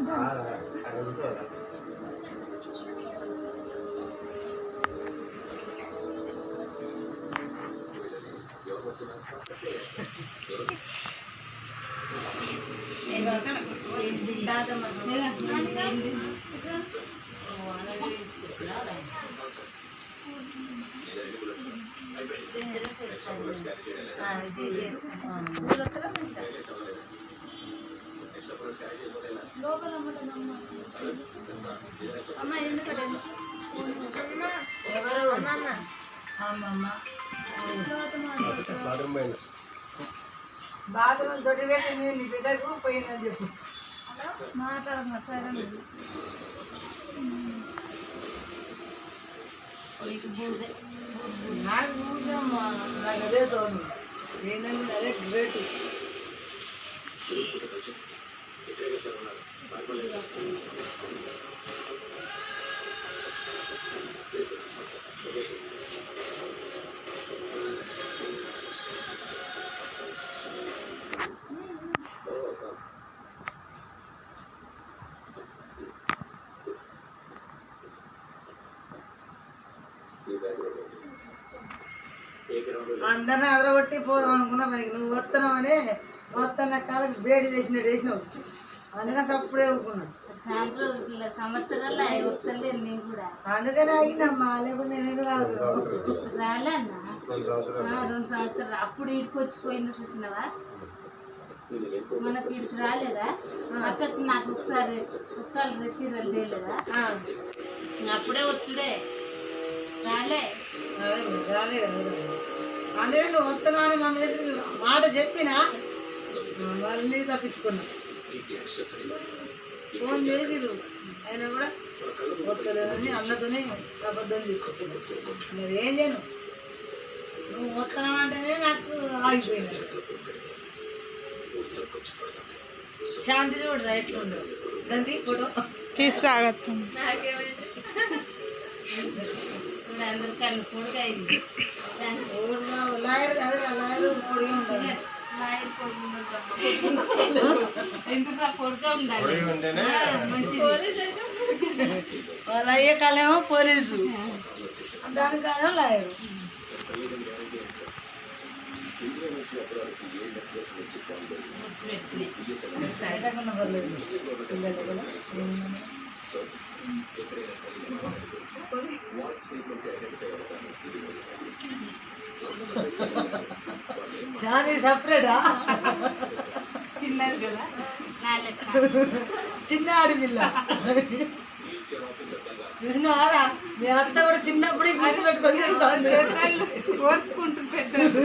ఎవరు బాత్రూమ్ తొట్టి పెట్టింది నీ బిడ్డకు పోయిందని చెప్పు. మాట్లాడమ్మా సరే నాకు నాకు అదే తోను ఏంటంటే అదే గ్రేట్ అందరిని అదరగొట్టి పోదాం అనుకున్నా మరి. నువ్వు వస్తున్నావని వస్తున్న కాలకు వేడి చేసినట్టు వేసినావు. అందుకని సప్పుడే ఊరుకున్నా. అందుకనే ఆగినమ్మా లేకుంటే నేను ఎందుకు రాలే అన్న రెండు సంవత్సరాలు అప్పుడు ఇటుకు వచ్చిపోయిన చూసినావా మనకి ఇటు రాలేదా? అక్కడికి నాకు ఒకసారి పుస్తకాలు రసీదులు తేలేదా అప్పుడే వచ్చుడే. అదే నువ్వు వస్తున్నావు అని మా మేస్త్రి మాట చెప్పినా మళ్ళీ తప్పించుకున్నా ఫోన్ చేసిర్రు అయినా కూడా వస్తలేదని అన్నతోనే అబద్ధం చెప్పుకున్నా మరి ఏం చేయను నువ్వు వస్తున్నావు అంటేనే నాకు ఆగిపోయినా శాంతి చూడరా ఎట్లుండో దాన్ని ఫోటో తీసాగత్తం ఇప్పుడు అందరికన్నా కొడుకు అయింది లాయర్ కదరా లాయర్ పొడిగా ఉంటాడు ఎందుకు కొడుకు ఉండాలి? మంచిది. అయ్యే కాలేమో పోలీసు. దాని కాలం లాయరు. బయటకున్న శాంతి సపరేటా? చిన్నది కదా చిన్న ఆడపిల్ల చూసినావారా? మీ అత్త కూడా చిన్నప్పుడు గుర్తు పెట్టుకొని చెప్తాంది ఓర్చుకుంటూ పెద్దలు